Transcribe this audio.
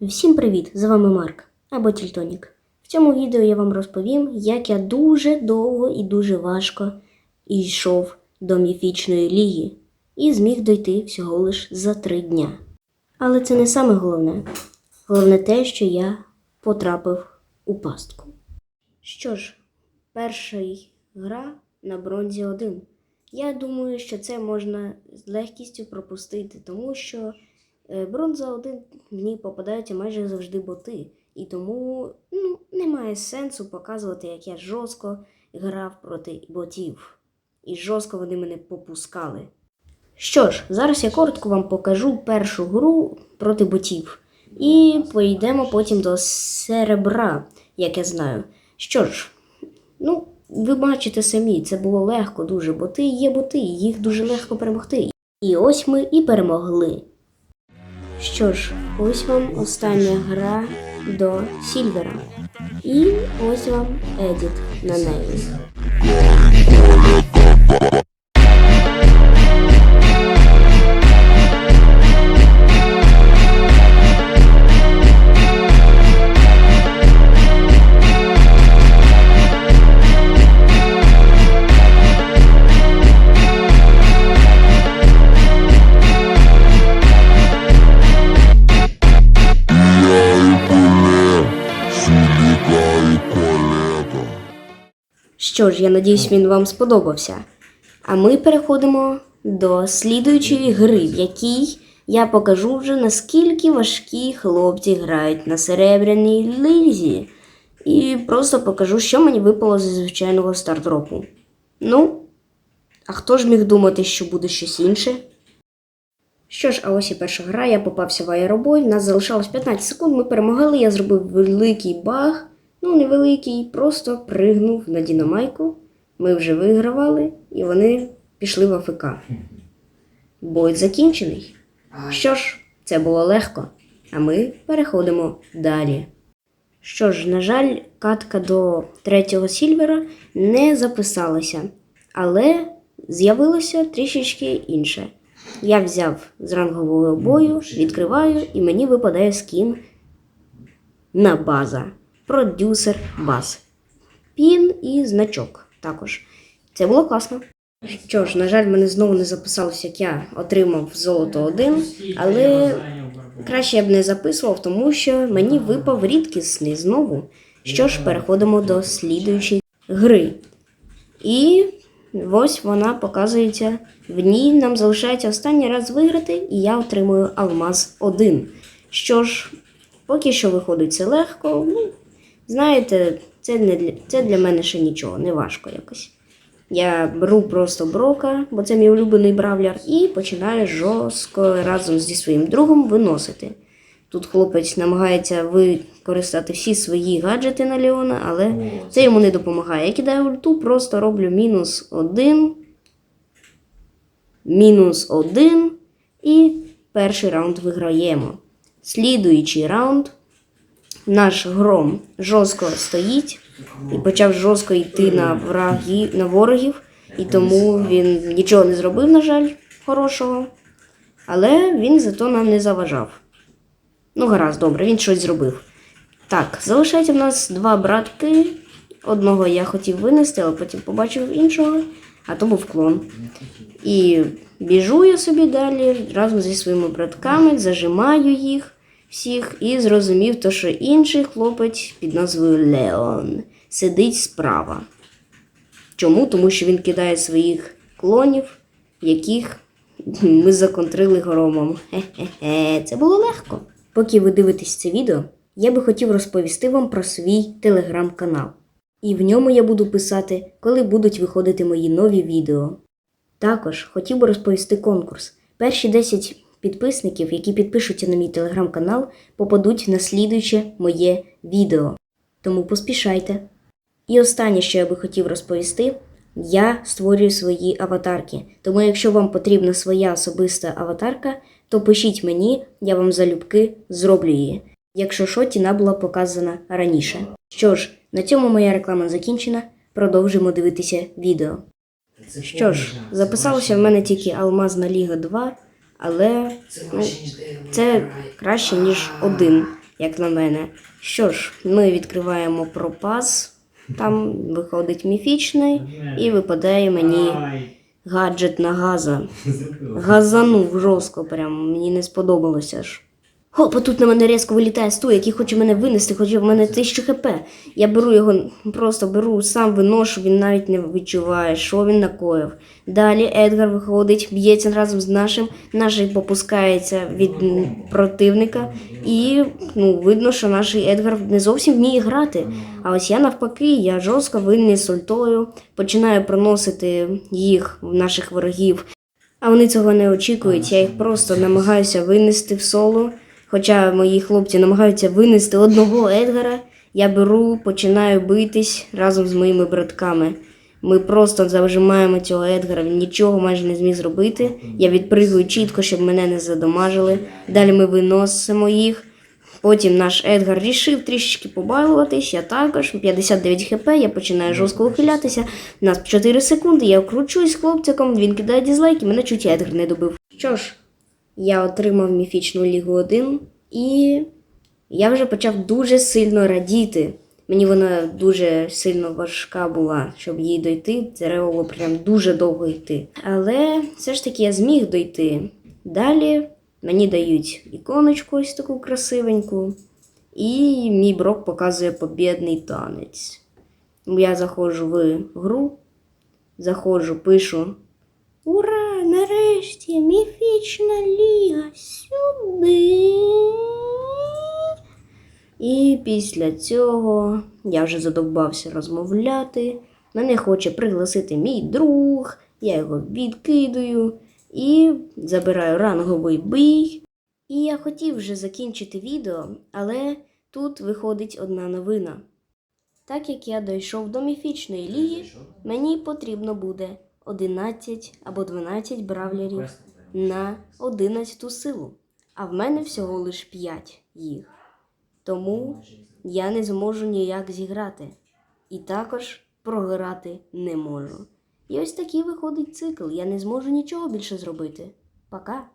Всім привіт! З вами Марк або Тільтонік. В цьому відео я вам розповім, як я дуже довго і дуже важко йшов до міфічної ліги і зміг дойти всього лиш за три дня. Але це не саме головне. Головне те, що я потрапив у пастку. Що ж, перша гра на бронзі 1. Я думаю, що це можна з легкістю пропустити, тому що бронза 1 мені попадаються майже завжди боти. І тому ну, немає сенсу показувати, як я жорстко грав проти ботів. І жорстко вони мене попускали. Що ж, зараз я коротко вам покажу першу гру проти ботів. І поїдемо потім до серебра, як я знаю. Що ж, ну, ви бачите самі, це було легко дуже. Боти є боти, їх дуже легко перемогти. І ось ми і перемогли. Що ж, ось вам остання гра до Сільвера. І ось вам едіт на неї. Що ж, я надіюсь, він вам сподобався. А ми переходимо до слідуючої гри, в якій я покажу вже наскільки важкі хлопці грають на серебряній лизі. І просто покажу, що мені випало зі звичайного стартропу. Ну, а хто ж міг думати, що буде щось інше? Що ж, а ось і перша гра, я попався в аеробой, нас залишалось 15 секунд, ми перемогли, я зробив великий баг. Ну, невеликий, просто пригнув на дінамайку. Ми вже вигравали, і вони пішли в АФК. Бой закінчений. Що ж, це було легко. А ми переходимо далі. Що ж, на жаль, катка до третього сільвера не записалася, але з'явилося трішечки інше. Я взяв з рангового бою, відкриваю, і мені випадає скін на база. Продюсер бас. Пін і значок також. Це було класно. Що ж, на жаль, мене знову не записалося, як я отримав золото 1, але краще я б не записував, тому що мені випав рідкісний знову. Що ж, переходимо до слідуючої гри. І ось вона показується. В ній нам залишається останній раз виграти, і я отримую алмаз 1. Що ж, поки що виходить це легко. Ну, знаєте, це, не для, це для мене ще нічого, не важко якось. Я беру просто брока, бо це мій улюблений бравляр, і починаю жорстко разом зі своїм другом виносити. Тут хлопець намагається використати всі свої гаджети на Леона, але це йому не допомагає. Я кидаю ульту, просто роблю мінус один, мінус один, і перший раунд виграємо. Слідуючий раунд наш гром жорстко стоїть і почав жорстко йти на враги, на ворогів, і тому він нічого не зробив, на жаль, хорошого. Але він зато нам не заважав. Ну, гаразд, добре, він щось зробив. Так, залишається в нас два братки. Одного я хотів винести, але потім побачив іншого, а то був клон. І біжу я собі далі разом зі своїми братками, зажимаю їх всіх і зрозумів, то, що інший хлопець під назвою Леон сидить справа. Чому? Тому що він кидає своїх клонів, яких ми законтрили громом. Хе-хе-хе, це було легко. Поки ви дивитесь це відео, я би хотів розповісти вам про свій телеграм-канал. І в ньому я буду писати, коли будуть виходити мої нові відео. Також хотів би розповісти конкурс. Перші 10 підписників, які підпишуться на мій телеграм-канал, попадуть на слідуюче моє відео. Тому поспішайте. І останнє, що я би хотів розповісти, я створюю свої аватарки. Тому, якщо вам потрібна своя особиста аватарка, то пишіть мені, я вам залюбки зроблю її. Якщо що, ціна була показана раніше. Що ж, на цьому моя реклама закінчена. Продовжимо дивитися відео. Що ж, записалося в мене тільки Алмазна Ліга 2, але ну, це краще, ніж один. як на мене. Що ж, ми відкриваємо пропас, там виходить міфічний і випадає мені гаджет на газа. Газанув жорстко, прям мені не сподобалося ж. Хопа, тут на мене різко вилітає стой, який хоче мене винести, хоче в мене 1000 хп. Я беру його, просто беру, сам виношу, він навіть не відчуває, що він накоїв. Далі Едгар виходить, б'ється разом з нашим, наш попускається від противника, і ну, видно, що наш Едгар не зовсім вміє грати. А ось я навпаки, я жорстко винний сольтою, починаю проносити їх, наших ворогів, а вони цього не очікують. Я їх просто намагаюся винести в соло. Хоча мої хлопці намагаються винести одного Едгара, я беру, починаю битись разом з моїми братками. Ми просто зажимаємо цього Едгара, він нічого майже не зміг зробити. Я відпригую чітко, щоб мене не задомажили. Далі ми виносимо їх. Потім наш Едгар рішив трішечки побалуватись, я також 59 хп, я починаю жорстко ухилятися. Нас 4 секунди, я кручусь з хлопциком, він кидає дізлайки, мене чуть Едгар не добив. Що ж, я отримав міфічну лігу 1 і я вже почав дуже сильно радіти. Мені вона дуже сильно важка була, щоб їй дойти. Треба було прям дуже довго йти. Але все ж таки я зміг дойти. Далі мені дають іконочку ось таку красивеньку. І мій брок показує побідний танець. Я заходжу в гру, заходжу, пишу. Ура! Нарешті міфічна ліга сюди. І після цього я вже задовбався розмовляти. Мене хоче пригласити мій друг, я його відкидую і забираю ранговий бій. І я хотів вже закінчити відео, але тут виходить одна новина. Так як я дійшов до міфічної ліги, мені потрібно буде 11 або 12 бравлерів на 11 силу. А в мене всього лиш 5 їх. Тому я не зможу ніяк зіграти. І також програти не можу. І ось такий виходить цикл. Я не зможу нічого більше зробити. Пока.